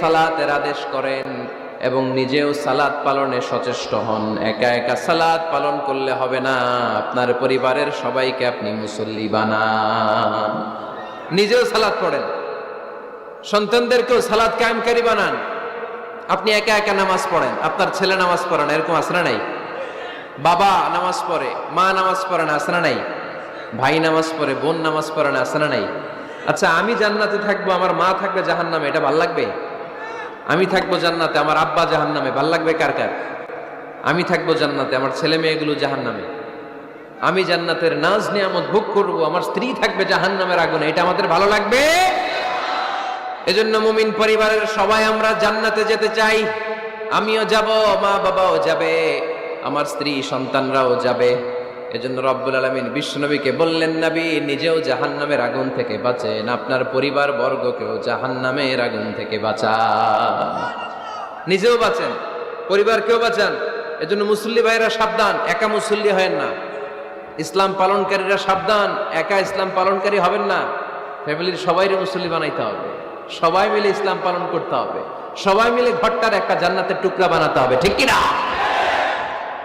সালাতের আদেশ করেন এবং নিজেও সালাদ পালনে সচেষ্ট হন। একা একা সালাদ পালন করলে হবে না। আপনার পরিবারের সবাইকে আপনি মুসল্লি বানান। নিজেও সালাদ পড়েন। সন্তানদেরকেও সালাদ কায়েমকারী বানান। আপনি একা একা নামাজ পড়েন। আপনার ছেলে নামাজ পড়েন এরকম আসরা নাই? বাবা নামাজ পড়ে, মা নামাজ পড়ে না আসরা নাই? ভাই নামাজ পড়ে, বোন নামাজ পড়ে না আসরা নাই? আচ্ছা আমি জান্নাতে থাকব, আমার মা থাকবে জাহান্নামে, এটা ভালো লাগবে? আমি থাকব জান্নাতে, আমার আব্বা জাহান্নামে, ভালো লাগবে কার কার? আমি থাকব জান্নাতে, আমার ছেলে মেয়েগুলো জাহান্নামে। আমি জান্নাতের নাজ নিয়ামত ভোগ করব, আমার স্ত্রী থাকবে জাহান্নামের আগুনে, এটা আমাদের ভালো লাগবে? এজন্য মুমিন পরিবারের সবাই আমরা জান্নাতে যেতে চাই। আমিও যাব মা বাবাও যাবে, আমার স্ত্রী সন্তানরাও যাবে। এজন্য রব্বুল আলমিন বিশ্বনবীকে বললেন, নবী, নিজেও জাহান্নামের আগুন থেকে বাঁচেন। আপনার পরিবার বর্গকেও জাহান্নামের আগুন থেকে বাঁচান। নিজেও বাঁচেন, পরিবারকেও বাঁচান। এজন্য মুসল্লি ভাইরা সাবধান, একা মুসল্লি হয় না। ইসলাম পালনকারীরা সাবধান, একা ইসলাম পালনকারী হবেন না। ফ্যামিলির সবাইরে মুসল্লি বানাইতে হবে। সবাই মিলে ইসলাম পালন করতে হবে। সবাই মিলে ঘরটার একটা জান্নাতের টুকরা বানাতে হবে, ঠিক কিনা?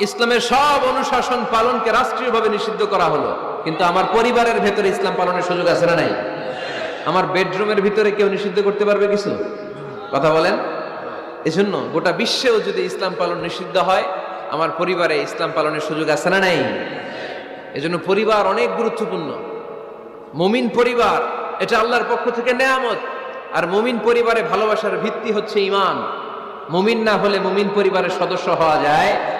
ইসলামের সব অনুশাসন পালনকে রাষ্ট্রীয়ভাবে নিষিদ্ধ করা হলো। কিন্তু আমার পরিবারের ভেতরে ইসলাম পালনের সুযোগ আছে না নাই? আমার বেডরুমের ভিতরে কেউ নিষিদ্ধ করতে পারবে কিছু? কথা বলেন। এজন্য গোটা বিশ্বেও যদি ইসলাম পালন নিষিদ্ধ হয়, আমার পরিবারে ইসলাম পালনের সুযোগ আছে না নাই? এজন্য পরিবার অনেক গুরুত্বপূর্ণ। মুমিন পরিবার, এটা আল্লাহর পক্ষ থেকে নেয়ামত। আর মুমিন পরিবারে ভালোবাসার ভিত্তি হচ্ছে ইমান। মুমিন না হলে মুমিন পরিবারের সদস্য হওয়া যায়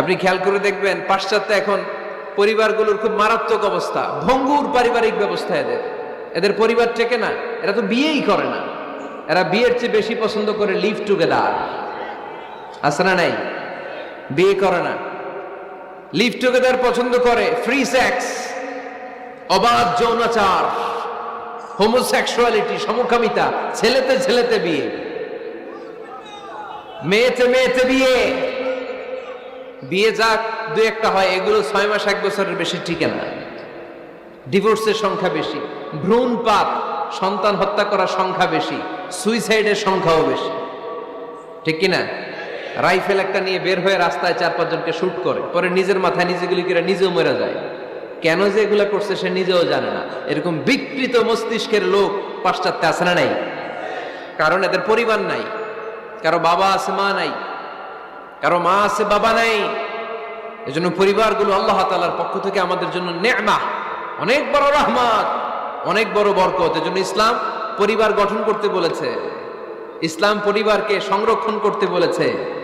আপনি খেয়াল করে দেখবেন, পাশ্চাত্যে এখন পরিবারগুলোর খুব মারাত্মক অবস্থা। ভঙ্গুর পারিবারিক ব্যবস্থা এদের। এদের পরিবার টেকে না, এরা তো বিয়েই করে না। এরা বিয়ের চেয়ে বেশি পছন্দ করে লিভ টুগেদার আছে না নাই? বিয়ে করে না। লিভ টুগেদার পছন্দ করে ফ্রি সেক্স অবাধ যৌনাচার হোমোসেক্সুয়ালিটি সমকামিতা, ছেলেতে ছেলেতে বিয়ে। মেয়েতে মেয়েতে বিয়ে। বিয়ে যাক দু একটা হয়, এগুলো ছয় মাস, এক বছরের বেশি টিকে না। ডিভোর্সের সংখ্যা বেশি ভ্রূণপাত সন্তান হত্যা করার সংখ্যা বেশি সুইসাইডের সংখ্যাও বেশি। ঠিক কিনা? রাইফেল একটা নিয়ে বের হয়ে রাস্তায় চার পাঁচজনকে শ্যুট করে, পরে নিজের মাথায় নিজেগুলি করে নিজেও মরে যায়। কেন যে এগুলা করছে সে নিজেও জানে না। এরকম বিকৃত মস্তিষ্কের লোক পাশ্চাত্যে আছে না নাই? কারণ এদের পরিবার নাই, কারও বাবা আছে, মা নাই কারও মা আছে, বাবা নাই। এজন্য পরিবারগুলো আল্লাহ তালার পক্ষ থেকে আমাদের জন্য নেমা অনেক বড় রহমত, অনেক বড় বরকত। এজন্য ইসলাম পরিবার গঠন করতে বলেছে। ইসলাম পরিবারকে সংরক্ষণ করতে বলেছে।